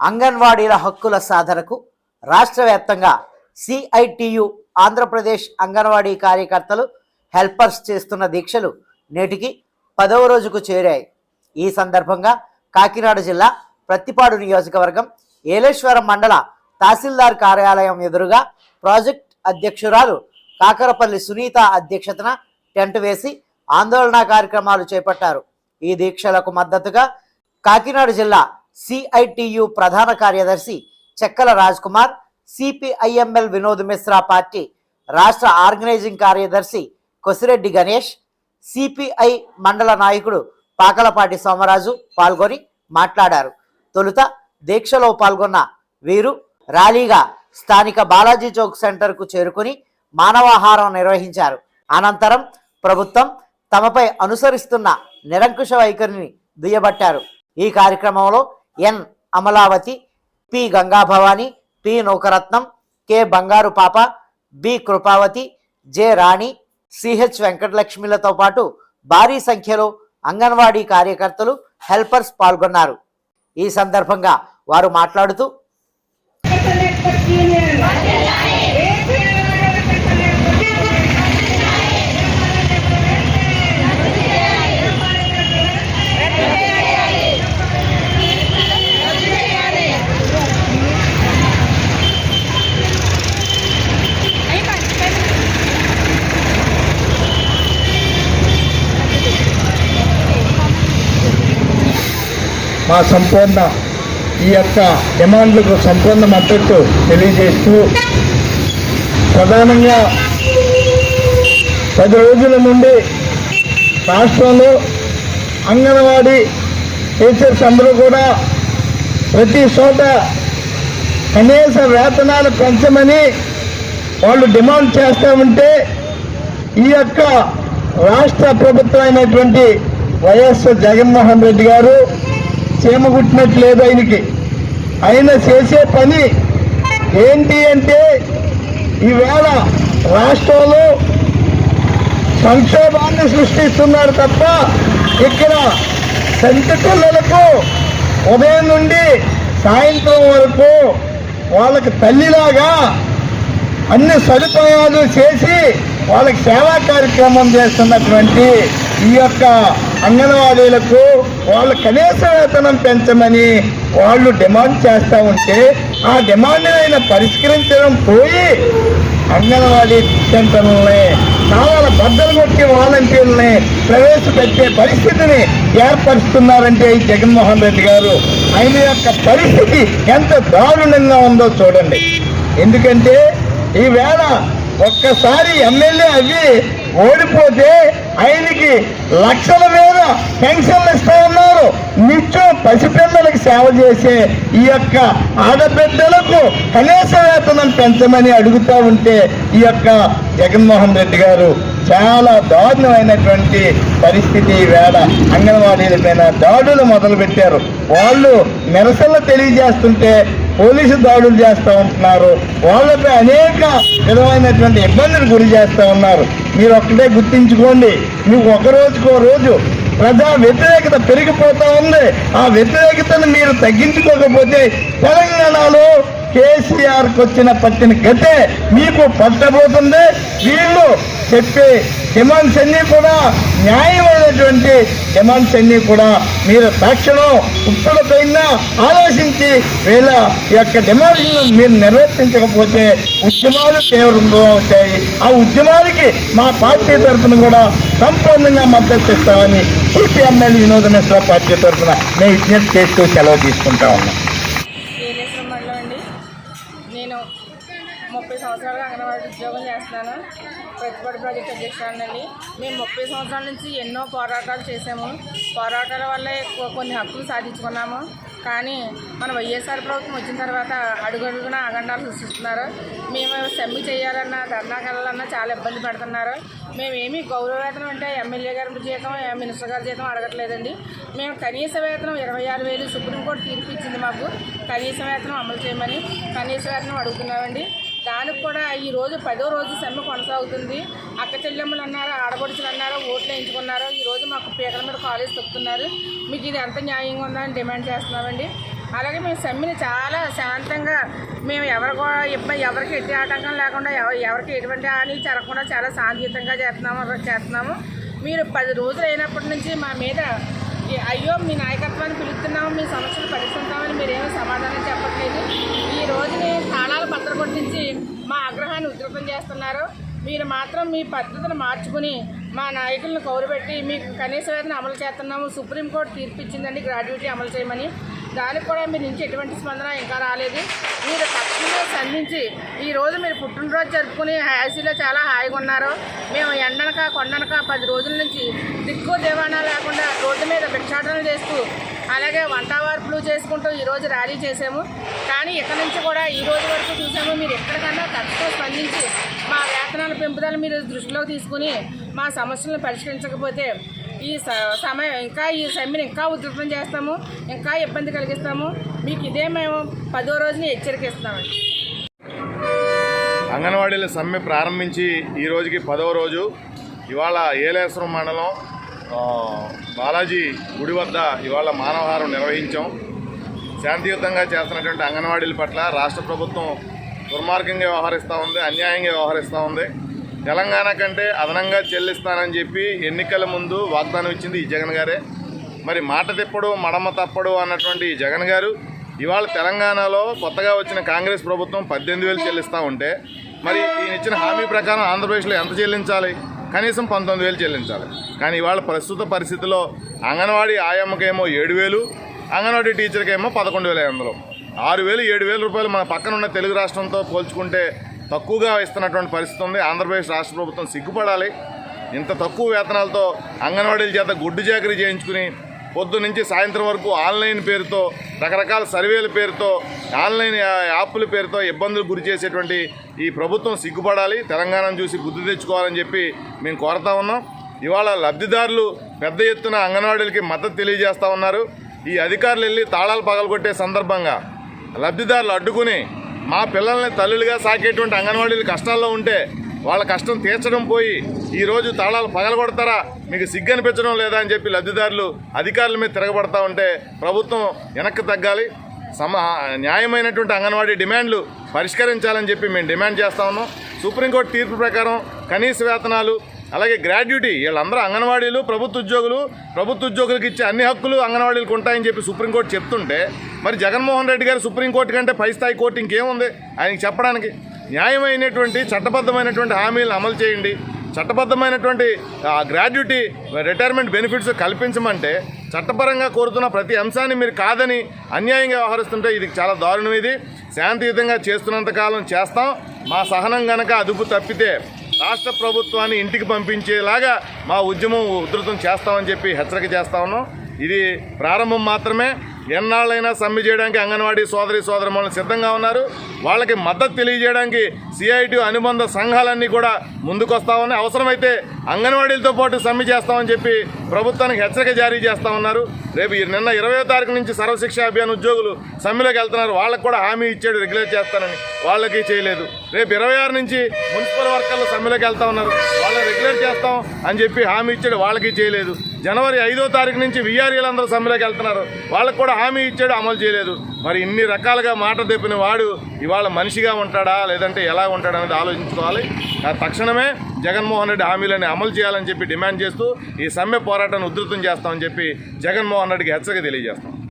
అంగన్వాడీల హక్కుల సాధనకు రాష్ట్ర వ్యాప్తంగా సిఐటియు ఆంధ్రప్రదేశ్ అంగన్వాడీ కార్యకర్తలు హెల్పర్స్ చేస్తున్న దీక్షలు నేటికి పదవ రోజుకు చేరాయి. ఈ సందర్భంగా కాకినాడ జిల్లా ప్రత్తిపాడు నియోజకవర్గం ఏలేశ్వరం మండల తహసీల్దార్ కార్యాలయం ఎదురుగా ప్రాజెక్ట్ అధ్యక్షురాలు కాకరపల్లి సునీత అధ్యక్షతన టెంట్ వేసి ఆందోళన కార్యక్రమాలు చేపట్టారు. ఈ దీక్షలకు మద్దతుగా కాకినాడ జిల్లా సిఐటియు ప్రధాన కార్యదర్శి చెక్కల రాజ్ కుమార్ సిపిఐఎంఎల్ వినోద్ మిశ్రా పార్టీ రాష్ట్ర ఆర్గనైజింగ్ కార్యదర్శి కొసిరెడ్డి గణేష్ సిపిఐ మండల నాయకుడు పాకలపాటి సోమరాజు పాల్గొని మాట్లాడారు. తొలుత దీక్షలో పాల్గొన్న వీరు ర్యాలీగా స్థానిక బాలాజీ చౌక్ సెంటర్కు చేరుకుని మానవాహారం నిర్వహించారు. అనంతరం ప్రభుత్వం తమపై అనుసరిస్తున్న నిరంకుశ వైఖరిని దుయ్యబట్టారు. ఈ కార్యక్రమంలో N Amalavathi P Gangabhavani P Naukaratnam K Bangaru Papa B Krupavathi J Rani CH వెంకటలక్ష్మిలతో పాటు భారీ సంఖ్యలో అంగన్వాడీ కార్యకర్తలు హెల్పర్స్ పాల్గొన్నారు. ఈ సందర్భంగా వారు మాట్లాడుతూ మా సంపూర్ణ ఈ యొక్క డిమాండ్లకు సంపూర్ణ మద్దతు తెలియజేస్తూ ప్రధానంగా పది రోజుల నుండి రాష్ట్రంలో అంగన్వాడీ టీచర్స్ అందరూ కూడా ప్రతి చోట కనీస వేతనాలు పెంచమని వాళ్ళు డిమాండ్ చేస్తూ ఉంటే ఈ యొక్క రాష్ట్ర ప్రభుత్వం అయినటువంటి వైఎస్ జగన్మోహన్ రెడ్డి గారు చీమ కుట్టినట్లేదు ఆయనకి. ఆయన చేసే పని ఏంటి అంటే ఈవేళ రాష్ట్రంలో సంక్షోభాన్ని సృష్టిస్తున్నారు తప్ప ఇక్కడ సంత పిల్లలకు ఉదయం నుండి సాయంత్రం వరకు వాళ్ళకి తల్లిలాగా అన్ని సదుపాయాలు చేసి వాళ్ళకి సేవా కార్యక్రమం చేస్తున్నటువంటి ఈ యొక్క అంగన్వాడీలకు వాళ్ళ కనీస వేతనం పెంచమని వాళ్ళు డిమాండ్ చేస్తూ ఉంటే ఆ డిమాండ్ అయినా పరిష్కరించడం పోయి అంగన్వాడీ సెంటర్లని చాలా బద్దలు కొట్టి వాలంటీర్లని ప్రవేశపెట్టే పరిస్థితిని ఏర్పరుస్తున్నారంటే ఈ జగన్మోహన్ రెడ్డి గారు. ఆయన యొక్క పరిస్థితి ఎంత దారుణంగా ఉందో చూడండి. ఎందుకంటే ఈవేళ ఒక్కసారి ఎమ్మెల్యే అవి ఓడిపోతే ఆయనకి లక్షల మీద పెన్షన్లు ఇస్తా ఉన్నారు నిత్యం పసిపిల్లలకు సేవ చేసే ఈ యొక్క ఆడబిడ్డలకు కనీస వేతనం పెంచమని అడుగుతూ ఉంటే ఈ యొక్క జగన్మోహన్ రెడ్డి గారు చాలా దారుణమైనటువంటి పరిస్థితి వేళ అంగన్వాడీల పైన దాడులు మొదలుపెట్టారు. వాళ్ళు నిరసనలు తెలియజేస్తుంటే పోలీసు దాడులు చేస్తూ ఉంటున్నారు. వాళ్ళపై అనేక విధమైనటువంటి ఇబ్బందులు గురి చేస్తూ ఉన్నారు. మీరు ఒక్కటే గుర్తించుకోండి. మీకు ఒక రోజుకో రోజు ప్రజా వ్యతిరేకత పెరిగిపోతూ ఉంది. ఆ వ్యతిరేకతను మీరు తగ్గించుకోకపోతే తెలంగాణలో కేసీఆర్కి వచ్చిన పట్టిన గతే మీకు పట్టబోతుంది. వీళ్ళు చెప్పే డిమాండ్స్ అన్నీ కూడా న్యాయమైనటువంటి డిమాండ్స్ అన్నీ కూడా మీరు తక్షణం ఉప్పులపైన ఆలోచించి వీళ్ళ యొక్క డిమాండ్లను మీరు నిర్వర్తించకపోతే ఉద్యమాలు తీవ్రంగా అవుతాయి ఆ ఉద్యమాలకి మా పార్టీ తరఫున కూడా సంపూర్ణంగా మద్దతు ఇస్తామని సిపిఎంఎల్ వినోద మిశ్రా పార్టీ తరఫున మేము విజ్ఞప్తి చేస్తూ సెలవు తీసుకుంటా ఉన్నాం. ప్రాజెక్ట్ అధ్యక్షురాలండి మేము ముప్పై సంవత్సరాల నుంచి ఎన్నో పోరాటాలు చేసాము పోరాటాల వల్లే కొన్ని హక్కులు సాధించుకున్నాము. కానీ మన వైఎస్ఆర్ ప్రభుత్వం వచ్చిన తర్వాత అడుగడుగున అగండాలు సృష్టిస్తున్నారు. మేము సమ్మె చేయాలన్నా ధర్నాకి చాలా ఇబ్బంది పడుతున్నారు. మేమేమి గౌరవ వేతనం అంటే ఎమ్మెల్యే గారి జీతం మినిస్టర్ గారి జీతం అడగట్లేదండి. మేము కనీస వేతనం ఇరవై ఆరు వేలు సుప్రీంకోర్టు తీర్పు ఇచ్చింది మాకు. కనీస వేతనం అమలు చేయమని కనీస వేతనం అడుగుతున్నామండి. దానికి కూడా ఈ రోజు పదో రోజు సమ్మె కొనసాగుతుంది. అక్క చెల్లెమ్మలు అన్నారు ఆడపడుచులు అన్నారు ఓట్లు వేయించుకున్నారు ఈ రోజు మాకు పీకల మీద కాలేజ్ తొక్కుతున్నారు. మీకు ఇది ఎంత న్యాయంగా ఉందని డిమాండ్ చేస్తున్నామండి. అలాగే మేము సమ్మెని చాలా శాంతంగా మేము ఎవరి కూడా ఇబ్బంది ఎవరికి ఎట్టి ఆటంకం లేకుండా ఎవరికి ఎటువంటి హాని జరగకుండా చాలా శాంతియుతంగా చేస్తున్నాము చేస్తున్నాము. మీరు పది రోజులు అయినప్పటి నుంచి మా మీద అయ్యో మీ నాయకత్వాన్ని పిలుస్తున్నాము మీ సమస్యలు పరిస్థితున్నామని మీరేమో సమాధానం చెప్పట్లేదు. ఈ రోజుని తాళాలు పత్ర కొట్టించి మా ఆగ్రహాన్ని ఉధృతం చేస్తున్నారు. మీరు మాత్రం మీ పద్ధతిని మార్చుకుని మా నాయకులను కౌరుపెట్టి మీకు కనీస వేతన అమలు చేస్తున్నాము. సుప్రీంకోర్టు తీర్పు ఇచ్చిందండి గ్రాడ్యుయేటీ అమలు చేయమని. దానికి కూడా మీ నుంచి ఎటువంటి స్పందన ఇంకా రాలేదు. మీరు తక్షణమే స్పందించి ఈ రోజు మీరు పుట్టినరోజు జరుపుకుని హ్యాసీలో చాలా హాయిగా ఉన్నారు. మేము ఎండనక కొండనక పది రోజుల నుంచి దిక్కు దివాణా లేకుండా రోడ్డు మీద భిక్షాటనలు చేస్తూ అలాగే వంట వార్పులు చేసుకుంటూ ఈరోజు ర్యాలీ చేసాము కానీ ఇక్కడ నుంచి కూడా ఈ రోజు వరకు చూసాము మీరు ఎక్కడికన్నా తక్కువ స్పందించి మా వేతనాల పెంపుదల మీరు దృష్టిలోకి తీసుకుని మా సమస్యలను పరిష్కరించకపోతే ఈ స- సమయం ఇంకా ఈ సమ్మెను ఇంకా ఉధృతం చేస్తాము ఇంకా ఇబ్బంది కలిగిస్తాము. మీకు ఇదే మేము పదో రోజుని హెచ్చరిక ఇస్తామండి అంగన్వాడీల సమ్మె ప్రారంభించి ఈ రోజుకి పదవ రోజు. ఇవాళ ఏలేశ్వరం మండలం బాలాజీ గుడి వద్ద ఇవాళ మానవహారం నిర్వహించాం. శాంతియుతంగా చేస్తున్నటువంటి అంగన్వాడీల పట్ల రాష్ట్ర ప్రభుత్వం దుర్మార్గంగా వ్యవహరిస్తూ ఉంది అన్యాయంగా వ్యవహరిస్తూ ఉంది. తెలంగాణ కంటే అదనంగా చెల్లిస్తానని చెప్పి ఎన్నికల ముందు వాగ్దానం ఇచ్చింది ఈ జగన్ గారే. మరి మాట తిప్పడు మడమ తప్పడు అన్నటువంటి ఈ జగన్ గారు ఇవాళ తెలంగాణలో కొత్తగా వచ్చిన కాంగ్రెస్ ప్రభుత్వం పద్దెనిమిది వేలు చెల్లిస్తూ ఉంటే మరి ఈయన ఇచ్చిన హామీ ప్రకారం ఆంధ్రప్రదేశ్లో ఎంత చెల్లించాలి? కనీసం పంతొమ్మిది వేలు చెల్లించాలి. కానీ ఇవాళ ప్రస్తుత పరిస్థితిలో అంగన్వాడీ ఆయమ్మకేమో ఏడు వేలు అంగన్వాడీ టీచర్కేమో పదకొండు వేల ఐదు వందలు. ఆరు వేలు ఏడు వేల రూపాయలు మన పక్కన ఉన్న తెలుగు రాష్ట్రంతో పోల్చుకుంటే తక్కువగా ఇస్తున్నటువంటి పరిస్థితి ఉంది. ఆంధ్రప్రదేశ్ రాష్ట్ర ప్రభుత్వం సిగ్గుపడాలి. ఇంత తక్కువ వేతనాలతో అంగన్వాడీల చేత గుడ్డు చాకరీ చేయించుకుని పొద్దు నుంచి సాయంత్రం వరకు ఆన్లైన్ పేరుతో రకరకాల సర్వేల పేరుతో ఆన్లైన్ యాప్ల పేరుతో ఇబ్బందులు గురి చేసేటువంటి ఈ ప్రభుత్వం సిగ్గుపడాలి తెలంగాణను చూసి బుద్ధి తెచ్చుకోవాలని చెప్పి మేము కోరుతా ఉన్నాం. ఇవాళ లబ్ధిదారులు పెద్ద ఎత్తున అంగన్వాడీలకి మద్దతు తెలియజేస్తా ఉన్నారు. ఈ అధికారులు వెళ్ళి తాళాలు పగలగొట్టే సందర్భంగా లబ్ధిదారులు అడ్డుకుని మా పిల్లల్ని తల్లులుగా సాకేటువంటి అంగన్వాడీలు కష్టాల్లో ఉంటే వాళ్ళ కష్టం తీర్చడం పోయి ఈరోజు తాళాలు పగలగొడతారా? మీకు సిగ్గు అనిపించడం లేదా అని చెప్పి లబ్ధిదారులు అధికారుల మీద తిరగబడతా ఉంటే ప్రభుత్వం వెనక్కి తగ్గాలి. సమ న్యాయమైనటువంటి అంగన్వాడీ డిమాండ్లు పరిష్కరించాలని చెప్పి మేము డిమాండ్ చేస్తా ఉన్నాం. సుప్రీంకోర్టు తీర్పు ప్రకారం కనీస వేతనాలు అలాగే గ్రాడ్యుటీ వీళ్ళందరూ అంగన్వాడీలు ప్రభుత్వ ఉద్యోగులు ప్రభుత్వ ఉద్యోగులకు ఇచ్చే అన్ని హక్కులు అంగన్వాడీలకు ఉంటాయని చెప్పి సుప్రీంకోర్టు చెప్తుంటే మరి జగన్మోహన్ రెడ్డి గారు సుప్రీంకోర్టు కంటే పై స్థాయి కోర్టు ఇంకేముంది? ఆయనకి చెప్పడానికి న్యాయమైనటువంటి చట్టబద్ధమైనటువంటి హామీలను అమలు చేయండి. చట్టబద్ధమైనటువంటి ఆ, గ్రాడ్యుటీ రిటైర్మెంట్ బెనిఫిట్స్ కల్పించమంటే చట్టపరంగా కోరుతున్న ప్రతి అంశాన్ని మీరు కాదని అన్యాయంగా వ్యవహరిస్తుంటే ఇది చాలా దారుణం ఇది. శాంతియుతంగా చేస్తున్నంతకాలం చేస్తాం. మా సహనం గనక అదుపు తప్పితే రాష్ట్ర ప్రభుత్వాన్ని ఇంటికి పంపించేలాగా మా ఉద్యమం ఉధృతం చేస్తామని చెప్పి హెచ్చరిక చేస్తా ఉన్నాం. ఇది ప్రారంభం మాత్రమే. ఎన్నాళ్ళైనా సమ్మె చేయడానికి అంగన్వాడీ సోదరి సోదరులను సిద్ధంగా ఉన్నారు. వాళ్ళకి మద్దతు తెలియజేయడానికి సిఐటి అనుబంధ సంఘాలన్నీ కూడా ముందుకొస్తామని అవసరమైతే అంగన్వాడీలతో పాటు సమ్మె చేస్తామని చెప్పి ప్రభుత్వానికి హెచ్చరిక జారీ చేస్తా ఉన్నారు. రేపు ఈ నిన్న ఇరవై తారీఖు నుంచి సర్వశిక్ష అభియాన్ ఉద్యోగులు సమ్మెలోకి వెళ్తున్నారు. వాళ్ళకు కూడా హామీ ఇచ్చాడు రెగ్యులేట్ చేస్తానని వాళ్ళకి చేయలేదు. రేపు ఇరవై ఆరు నుంచి మున్సిపల్ వర్కర్లు సమ్మెలోకి వెళ్తా ఉన్నారు. వాళ్ళని రెగ్యులేట్ చేస్తాం అని చెప్పి హామీ ఇచ్చాడు వాళ్ళకి చేయలేదు. జనవరి ఐదో తారీఖు నుంచి విఆర్ఏలందరూ సమ్మెలోకి వెళ్తున్నారు. వాళ్ళకు కూడా హామీ ఇచ్చాడు అమలు చేయలేదు. మరి ఇన్ని రకాలుగా మాట తెప్పిన వాడు ఇవాళ మనిషిగా ఉంటాడా లేదంటే ఎలా ఉంటాడా అనేది ఆలోచించుకోవాలి. తక్షణమే జగన్మోహన్ రెడ్డి హామీలని అమలు చేయాలని చెప్పి డిమాండ్ చేస్తూ ఈ సమ్మె పోరాటాన్ని ఉధృతం చేస్తామని చెప్పి జగన్మోహన్ రెడ్డికి హెచ్చరిక తెలియజేస్తాం.